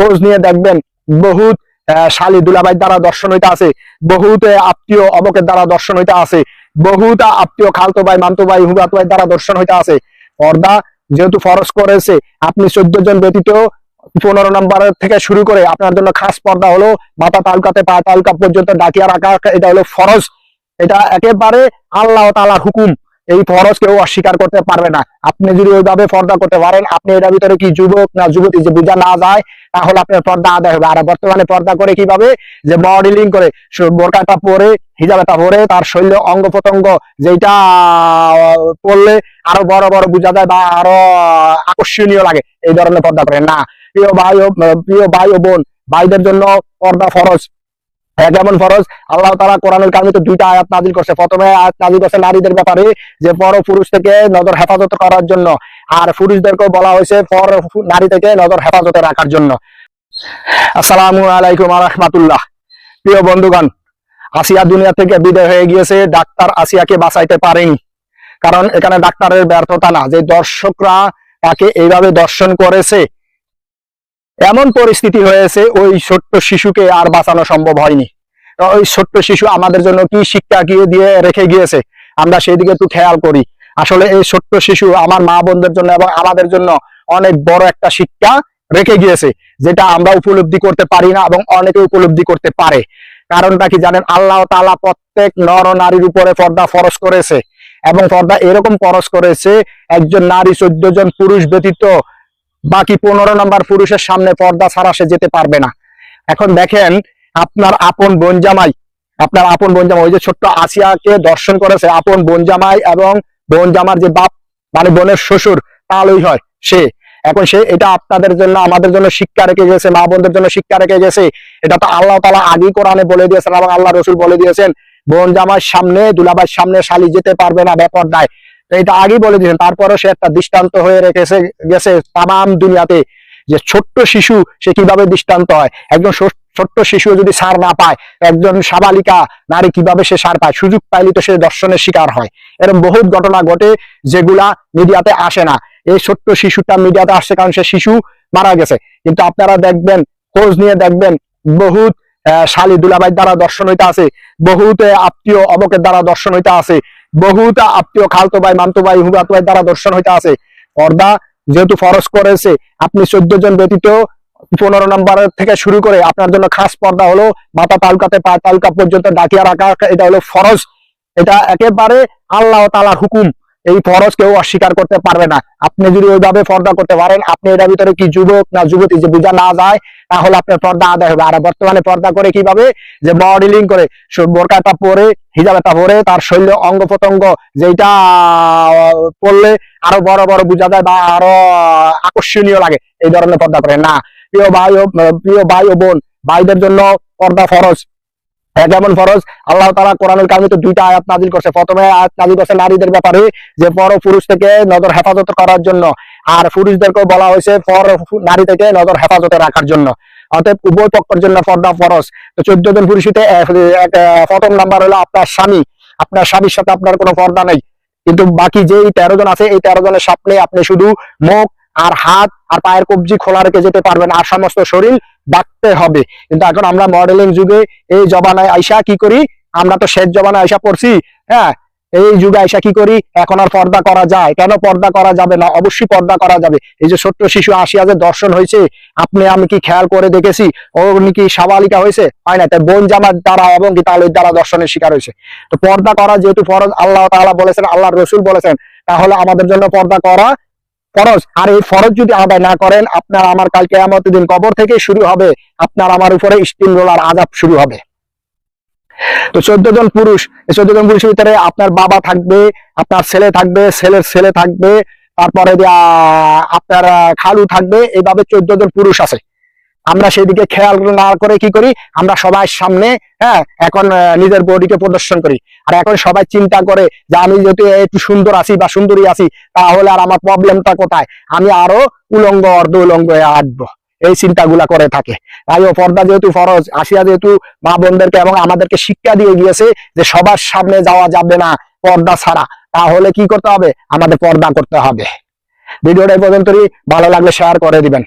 খোঁজ নিয়ে দেখবেন বহুত শালি দুলাবাই দ্বারা দর্শন হইতে আছে, বহুত আত্মীয় অবকের দ্বারা দর্শন হইতে আছে, বহুত আত্মীয় খালতো ভাই মামতো ভাই হুবাতো ভাই দ্বারা দর্শন হইতে আছে। পর্দা যেহেতু ফরজ করেছে, আপনি চোদ্দ জন ব্যতীত পনেরো নম্বর থেকে শুরু করে আপনার জন্য খাস পর্দা হলো মাথা তালকাতে পা তালকা পর্যন্ত ডাকিয়া রাখা, এটা হলো ফরজ। এটা একেবারে আল্লাহ তালার হুকুম। এই ফরজ কেউ অস্বীকার করতে পারবে না। আপনি যদি ওইভাবে পর্দা করতে পারেন, আপনি এটার ভিতরে কি যুবক না যুবতী যে বোঝা না যায়, তাহলে আপনার পর্দা আদায় হবে। আর বর্তমানে পর্দা করে কীভাবে? যে মডেলিং করে বোরকাটা পরে, হিজাবটা পরে, তার শরীরে অঙ্গ প্রত্যঙ্গ যেটা পড়লে আরও বড় বড় বোঝা যায় বা আরও আকর্ষণীয় লাগে। এই ধরনের পর্দা করে। না, প্রিয় ভাই প্রিয় ভাই ও বোন, ভাইদের জন্য পর্দা ফরজ। হ্যাঁ, যেমন ফরজ আল্লাহ তারা কোরআনুল কামিতে দুইটা আয়াত নাজিল করছে। প্রথমে আয়াত নাজিল করছে নারীদের ব্যাপারে যে পর পুরুষ থেকে নজর হেফাজত করার জন্য আর পুরুষদেরকেও বলা হয়েছে পর নারী থেকে নজর হেফাজতে রাখার জন্য। আসসালামু আলাইকুম রহমাতুল্লাহ। প্রিয় বন্ধুগণ আসিয়া দুনিয়া থেকে বিদায় হয়ে গিয়েছে ডাক্তার আসিয়াকে বাঁচাইতে পারেনি। কারণ এখানে ডাক্তারের ব্যর্থতা না যে দর্শকরা তাকে এইভাবে দর্শন করেছে এমন পরিস্থিতি হয়েছে, ওই ছোট্ট শিশুকে আর বাঁচানো সম্ভব হয়নি। ওই ছোট্ট শিশু আমাদের জন্য কি শিক্ষা গিয়ে দিয়ে রেখে গিয়েছে, আমরা সেই দিকে একটু খেয়াল করি। আসলে এই ছোট্ট শিশু আমার মা বোনদের জন্য এবং আমাদের জন্য অনেক বড় একটা শিক্ষা রেখে গিয়েছে, যেটা আমরা উপলব্ধি করতে পারি না এবং অনেকে উপলব্ধি করতে পারে। কারণটা কি জানেন? আল্লাহ তাআলা প্রত্যেক নর নারীর উপরে পর্দা ফরজ করেছে এবং পর্দা এরকম ফরজ করেছে, একজন নারী চোদ্দ জন পুরুষ ব্যতীত বাকি পনেরো নম্বর পুরুষের সামনে পর্দা ছাড়া সে যেতে পারবে না। এখন দেখেন, আপনার আপন বোন জামাই, আপনার আপন বোন জামাই, ওই যে ছোট্ট আসিয়াকে দর্শন করেছে আপন বোন জামাই এবং বোন জামার যে বাপ মানে বোনের শ্বশুর তাহলেই হয় সে। এখন সে এটা আপনাদের জন্য, আমাদের জন্য শিক্ষা রেখে গেছে, মা বোনদের জন্য শিক্ষা রেখে গেছে। এটা তো আল্লাহ তালা আগেই কোরআনে বলে দিয়েছেন এবং আল্লাহ রসুল বলে দিয়েছেন, বোন জামার সামনে দুলাবার সামনে শালি যেতে পারবে না ব্যাপার তো এটা আগেই বলে দিয়েছেন তারপরে সে একটা দৃষ্টান্ত হয়ে রেখেছে গেছে তাম দুনিয়াতে যে ছোট্ট শিশু সে কীভাবে দৃষ্টান্ত হয়। একজন ছোট্ট শিশু যদি সার না পায় একজন সাবালিকা নারী কীভাবে সে সার পায়? সুযোগ পাইলে তো সে দর্শনের শিকার হয়। এরকম বহুত ঘটনা ঘটে যেগুলা মিডিয়াতে আসে না। এই ছোট্ট শিশুটা মিডিয়াতে আসছে কারণ সে শিশু মারা গেছে। কিন্তু আপনারা দেখবেন খোঁজ নিয়ে দেখবেন বহুত আহ, শালি দুলাবাই দ্বারা দর্শন হইতে আছে বহুত আত্মীয় অবকের দ্বারা দর্শন হইতে আছে। বহুত আত্মীয়, খালতো ভাই মামতো ভাই হুবাতো ভাই দ্বারা দর্শন হইতে আছে। পর্দা যেহেতু ফরজ করেছে, আপনি চোদ্দ জন ব্যতীত পনেরো নম্বর থেকে শুরু করে আপনার জন্য খাস পর্দা হলো মাথা তালকাতে পা তালকা পর্যন্ত ডাকিয়া রাখা, এটা হলো ফরজ। এটা একেবারে আল্লাহ তালার হুকুম। এই ফরজ কেউ অস্বীকার করতে পারবে না। আপনি যদি ওইভাবে পর্দা করতে পারেন, আপনি এটার ভিতরে কি যুবক না যুবতী যে বোঝা না যায়, তাহলে আপনার পর্দা আদায় হবে। আর বর্তমানে পর্দা করে কীভাবে? যে মডেলিং করে বোরকাটা পরে হিজাবটা পরে, তার শরীরে অঙ্গ প্রত্যঙ্গ যেটা পড়লে আরও বড় বড় বোঝা যায় বা আরও আকর্ষণীয় লাগে, এই ধরনের পর্দা করে। না, প্রিয় ভাই ও, প্রিয় ভাই ও বোন, ভাইদের জন্য পর্দা ফরজ। যেমন ফরজ, আল্লাহ তারা কোরআনুল কামিতে দুইটা আয়াত নাজিল করছে। প্রথমে আয়াত নাজিল করছে নারীদের ব্যাপারে যে পর পুরুষ থেকে নজর হেফাজত করার জন্য, আর পুরুষদেরকেও বলা হয়েছে পর নারী থেকে নজর হেফাজতে রাখার জন্য। অতএব উভয় পক্ষের জন্য পর্দা ফরজ। তো চোদ্দ জন পুরুষিতে প্রথম নাম্বার হলো আপনার স্বামী। আপনার স্বামীর সাথে আপনার কোনো পর্দা নেই। কিন্তু বাকি যে তেরো জন আছে, এই তেরো জনের সামনে আপনি শুধু মুখ আর হাত আর পায়ের কবজি খোলা রেখে যেতে পারবেন আর সমস্ত শরীর ডাকতে হবে। কিন্তু এখন আমরা মডেলিং যুগে এই জবানায় আইসা কি করি? আমরা তো শেষ জবানায় আইসা পড়ছি হ্যাঁ? এই যুগে আইসা কি করি? এখন আর পর্দা করা যায়। কেন পর্দা করা যাবে না? অবশ্যই পর্দা করা যাবে। এই যে ছোট্ট শিশু আসিয়া যে দর্শন হয়েছে, আপনি আমি কি খেয়াল করে দেখেছি? ও কি সাবালিকা হয়েছে? হয় না তাই বোন জামার দ্বারা এবং কি তালের দ্বারা দর্শনের শিকার হয়েছে। তো পর্দা করা যেহেতু ফরজ, আল্লাহ তাআলা বলেছেন আল্লাহ রসুল বলেছেন, তাহলে আমাদের জন্য পর্দা করা ফরজ আর এই ফরজ যদি আদায় না করেন, আপনার আমার কালকে আমার দিন কবর থেকে শুরু হবে, আপনার আমার উপরে স্টিম রোলার আজাব শুরু হবে। তো চোদ্দ জন পুরুষ চোদ্দ জন পুরুষের ভিতরে আপনার বাবা থাকবে, আপনার ছেলে থাকবে, ছেলের ছেলে থাকবে, তারপরে আপনার খালু থাকবে, এইভাবে চোদ্দ জন পুরুষ আছে। আমরা সেদিকে খেয়াল না করে কি করি? আমরা সবার সামনে হ্যাঁ এখন নিজের বডিকে প্রদর্শন করি। আর এখন সবাই চিন্তা করে যে আমি যেহেতু একটু সুন্দর আছি বা সুন্দরী আছি, তাহলে আর আমার প্রবলেমটা কোথায়? আমি আরও উলঙ্গ অর্ধ উলঙ্গ আসব এই চিন্তাগুলা করে থাকে। তাই ও পর্দা যেহেতু ফরজ, আসিয়া যেহেতু মা বোনদেরকে এবং আমাদেরকে শিক্ষা দিয়ে গিয়েছে যে সবার সামনে যাওয়া যাবে না পর্দা ছাড়া, তাহলে কি করতে হবে? আমাদের পর্দা করতে হবে। ভিডিওটা পর্যন্তই। ভালো লাগলে শেয়ার করে দিবেন।